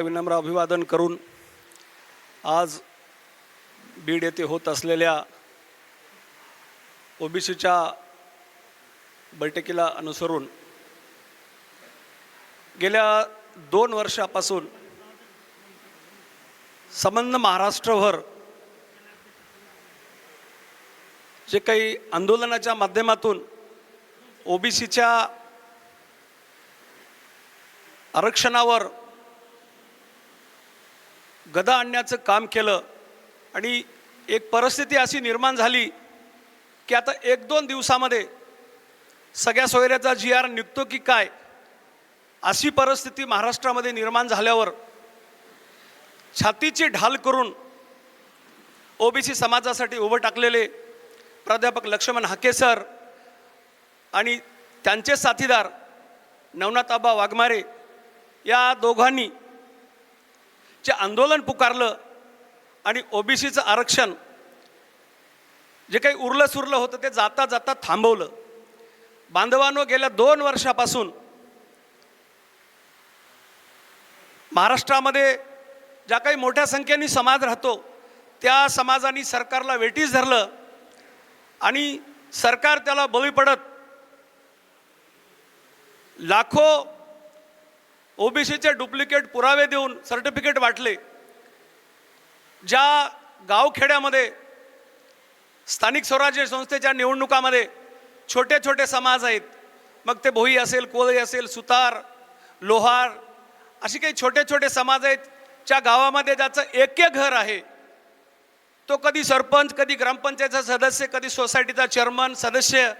विनम्र अभिवादन करून आज बीड येथे होत असलेल्या ओबीसीच्या बैठकीला अनुसरून गेल्या दोन वर्षापासून संबंध महाराष्ट्रभर जे काही आंदोलनाच्या माध्यमातून ओबीसीच्या आरक्षणावर गदा आणण्याचं काम केलं आणि एक परिस्थिती अशी निर्माण झाली की आता एक दोन दिवसामध्ये सगळ्या सोयऱ्याचा जी आर निघतो की काय अशी परिस्थिती महाराष्ट्रामध्ये निर्माण झाल्यावर छातीची ढाल करून ओबीसी समाजासाठी उभं टाकलेले प्राध्यापक लक्ष्मण हाके सर आणि त्यांचे साथीदार नवनाथाबा वाघमारे या दोघांनी जे आंदोलन पुकारलं आणि ओबीसीचं आरक्षण जे काही उरलं सुरलं होतं ते जाता जाता थांबवलं. बांधवांनो गेल्या दोन वर्षापासून महाराष्ट्रामध्ये ज्या काही मोठ्या संख्येने समाज राहतो त्या समाजाने सरकारला वेटीस धरलं आणि सरकार त्याला बळी पडत लाखो ओबीसीचे डुप्लिकेट पुरावे देऊन सर्टिफिकेट वाटले ज्या गावखेड्यामध्ये स्थानिक स्वराज्य संस्थेच्या निवडणुकामध्ये छोटे छोटे समाज आहेत मग ते भोई असेल कोळी असेल सुतार लोहार असे काही छोटे छोटे समाज आहेत ज्या गावामध्ये ज्याचं एक एक घर आहे तो कधी सरपंच कधी ग्रामपंचायतचा सदस्य कधी सोसायटीचा चेअरमन सदस्य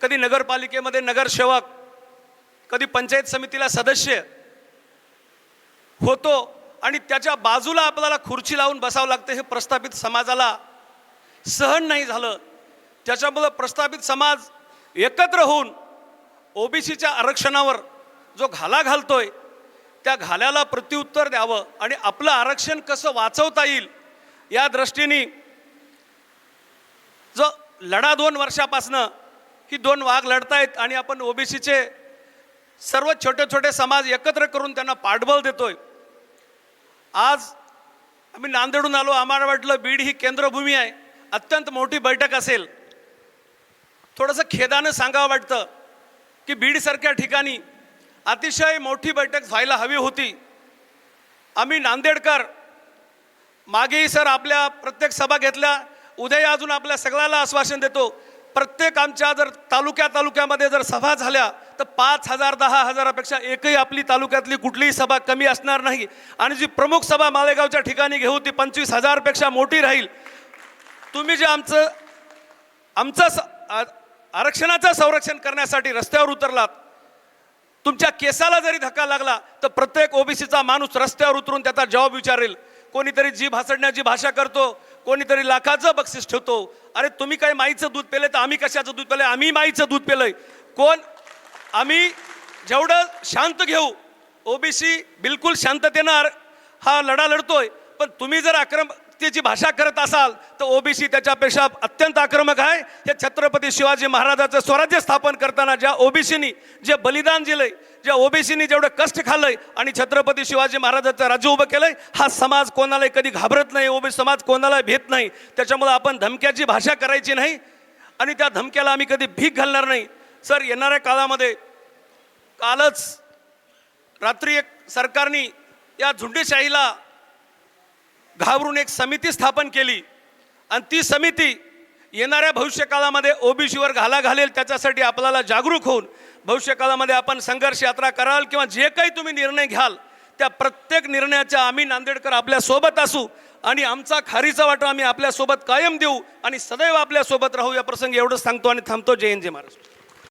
कधी नगरपालिकेमध्ये नगरसेवक कधी पंचायत समितीला सदस्य होतो आणि त्याच्या बाजूला आपल्याला खुर्ची लावून बसावं लागते हे प्रस्थापित समाजाला सहन नाही झालं. त्याच्यामुळं प्रस्थापित समाज एकत्र होऊन ओबीसीच्या आरक्षणावर जो घाला घालतोय त्या घाल्याला प्रत्युत्तर द्यावं आणि आपलं आरक्षण कसं वाचवता येईल या दृष्टीने जो लढा दोन वर्षापासनं ही दोन वाघ लढतायत आणि आपण ओबीसीचे सर्व छोटे छोटे समाज एकत्र करून त्यांना पाठबळ देतोय आज आम्ही नांदेडून आलो. आम्हाला वाटलं बीड ही केंद्रभूमी आहे. अत्यंत मोठी बैठक असेल. थोडंसं खेदानं सांगावं वाटतं की बीडसारख्या ठिकाणी अतिशय मोठी बैठक व्हायला हवी होती. आम्ही नांदेडकर मागेही सर आपल्या प्रत्येक सभा घेतल्या. उद्या अजून आपल्या सगळ्याला आश्वासन देतो. प्रत्येक आमच्या जर तालुक्या तालुक्यामध्ये जर सभा झाल्या तर पाच हजार दहा हजारापेक्षा एकही आपली तालुक्यातली कुठलीही सभा कमी असणार नाही. आणि जी प्रमुख सभा मालेगावच्या ठिकाणी घेऊ ती पंचवीस हजारपेक्षा मोठी राहील. तुम्ही जे आमचं आमचं स- आरक्षणाचं संरक्षण करण्यासाठी रस्त्यावर उतरलात तुमच्या केसाला जरी धक्का लागला तर प्रत्येक ओबीसीचा माणूस रस्त्यावर उतरून त्याचा जवाब विचारेल. कोणीतरी जीभ हसडण्याची भाषा करतो कोणीतरी लाखाचं बक्षीस ठेवतो अरे तुम्ही काय माईचं दूध पेलं तर आम्ही कशाचं दूध पेलं आम्ही माईचं दूध पेलंय. कोण? आम्ही जेवढं शांत घेऊ ओबीसी बिलकुल शांततेनं हा लढा लढतोय. पण तुम्ही जर आक्रम आक्रमकतेची भाषा करत असाल तर ओबीसी त्याच्यापेक्षा अत्यंत आक्रमक आहे. हे छत्रपती शिवाजी महाराजाचं स्वराज्य स्थापन करताना ज्या ओबीसीनी जे बलिदान दिलंय ज्या ओबीसीनी जेवढं कष्ट खाल्लंय आणि छत्रपती शिवाजी महाराजाचं राज्य उभं केलंय हा समाज कोणालाही कधी घाबरत नाही ओबीसी समाज कोणाला भेट नाही. त्याच्यामुळे आपण धमक्याची भाषा करायची नाही आणि त्या धमक्याला आम्ही कधी भीक घालणार नाही. सर येणाऱ्या काळामध्ये कालच रात्री एक सरकारने या झुंडीशाहीला घाबरून एक समिती स्थापन केली. आणि ती समिती येणाऱ्या भविष्यकाळामध्ये ओबीसीवर घाला घालेल त्याच्यासाठी आपल्याला जागरूक होऊन भविष्यकाळामध्ये आपण संघर्ष यात्रा कराल किंवा जे काही तुम्ही निर्णय घ्याल त्या प्रत्येक निर्णयाच्या आम्ही नांदेडकर आपल्यासोबत असू आणि आमचा खारीचा वाटा आम्ही आपल्यासोबत कायम देऊ आणि सदैव आपल्यासोबत राहू या प्रसंगी एवढंच सांगतो आणि थांबतो. जय हिंद जय महाराष्ट्र.